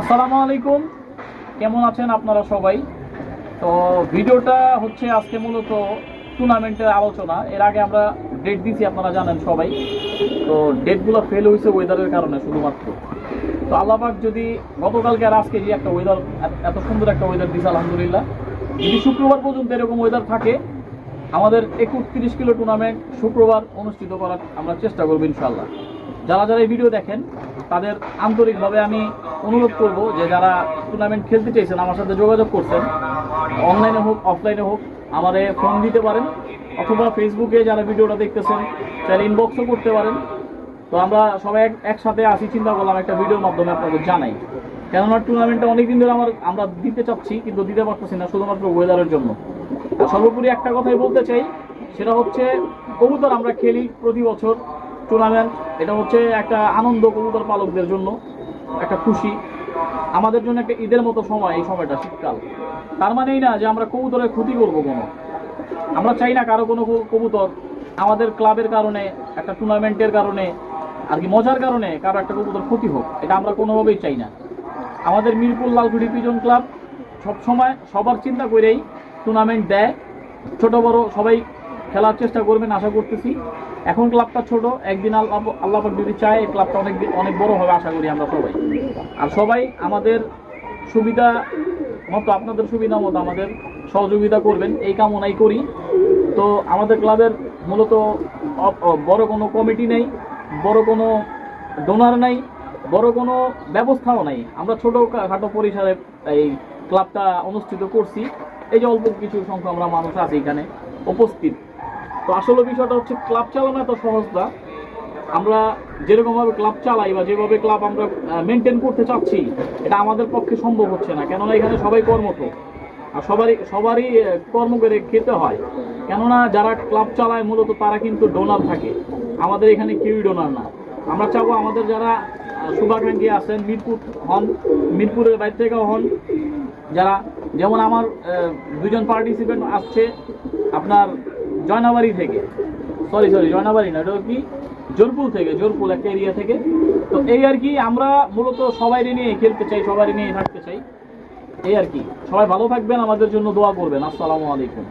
আসসালামু আলাইকুম। কেমন আছেন আপনারা সবাই? তো ভিডিওটা হচ্ছে আজকে মূলত টুর্নামেন্টের আলোচনা। এর আগে আমরা ডেট দিছি, আপনারা জানেন সবাই। তো ডেটগুলো ফেল হয়েছে ওয়েদারের কারণে শুধুমাত্র। তো আল্লাহবাক যদি গতকালকে আর আজকে যে একটা ওয়েদার এত সুন্দর একটা ওয়েদার দিছে, আলহামদুলিল্লাহ। যদি শুক্রবার পর্যন্ত এরকম ওয়েদার থাকে, আমাদের একত্রিশ কিলো টুর্নামেন্ট শুক্রবার অনুষ্ঠিত করার আমরা চেষ্টা করব ইনশাল্লাহ যারা যারা এই ভিডিও দেখেন, তাদের আন্তরিকভাবে আমি অনুরোধ করব যে যারা টুর্নামেন্ট খেলতে চাইছেন, আমার সাথে যোগাযোগ করছেন অনলাইনে হোক অফলাইনে হোক, আমারে ফোন দিতে পারেন, অথবা ফেসবুকে যারা ভিডিওটা দেখতেছেন তারা ইনবক্সও করতে পারেন। তো আমরা সবাই এক- একসাথে আসি, চিন্তা করলাম একটা ভিডিওর মাধ্যমে আপনাদের জানাই। কেননা টুর্নামেন্টটা অনেকদিন ধরে আমার আমরা দিতে চাচ্ছি, কিন্তু দিতে পারতেছি না, শুধুমাত্র ওয়েদারের জন্য। সর্বোপরি একটা কথাই বলতে চাই, সেটা হচ্ছে, কবুতর আমরা খেলি প্রতি বছর টুর্নামেন্ট এটা হচ্ছে একটা আনন্দ কবুতর পালকদের জন্য, একটা খুশি। আমাদের জন্য একটা ঈদের মতো সময় এই সময়টা, শীতকাল। তার মানেই না যে আমরা কবুতরের ক্ষতি করব কোনো। আমরা চাই না কারও কোনো কবুতর আমাদের ক্লাবের কারণে, একটা টুর্নামেন্টের কারণে, আর কি মজার কারণে কারও একটা কবুতর ক্ষতি হোক, এটা আমরা কোনোভাবেই চাই না। আমাদের মিরপুর লালগুড়ি পিজন ক্লাব সবসময় সবার চিন্তা করেই টুর্নামেন্ট দেয়। ছোট বড় সবাই খেলার চেষ্টা করবেন, আশা করতেছি। এখন ক্লাবটা ছোট, একদিন আল্লাহ আল্লাহ যদি চায়, এই ক্লাবটা অনেক অনেক বড় হবে, আশা করি আমরা সবাই। আর সবাই আমাদের সুবিধা মতো, আপনাদের সুবিধা মতো আমাদের সহযোগিতা করবেন, এই কামনাই করি। তো আমাদের ক্লাবের মূলত বড় কোনো কমিটি নেই, বড় কোনো ডোনার নাই, বড় কোনো ব্যবস্থাও নাই। আমরা ছোটো খাটো পরিসরে এই ক্লাবটা অনুষ্ঠিত করছি। এই যে অল্প কিছু সংখ্যা আমরা মানুষ আছি এখানে, উপস্থিত। তো আসলে বিষয়টা হচ্ছে ক্লাব চালানো এত সহজ না। আমরা যেরকমভাবে ক্লাব চালাই বা যেভাবে ক্লাব আমরা মেনটেন করতে চাচ্ছি, এটা আমাদের পক্ষে সম্ভব হচ্ছে না। কেননা এখানে সবাই কর্মত আর সবারই সবারই কর্ম করে খেতে হয়। কেননা যারা ক্লাব চালায়, মূলত তারা কিন্তু ডোনার থাকে। আমাদের এখানে কেউই ডোনার না। আমরা চাবো আমাদের যারা শুভাকাঙ্ক্ষী আছেন, মিরপুর হন, মিরপুরের বাইরে থেকেও হন, যারা, যেমন আমার দুজন পার্টিসিপেন্ট আসছে। আপনার জয়নাবাড়ি থেকে। সরি সরি জয়নাবাড়ি না, এটা কি? জোরপুল থেকে জোরপুল একটা এরিয়া থেকে। তো এই আর কি আমরা মূলত সবাই নিয়ে খেলতে চাই, সবাই নিয়ে থাকতে চাই। এই আর কি, সবাই ভালো থাকবেন, আমাদের জন্য দোয়া করবেন। আসসালামু আলাইকুম।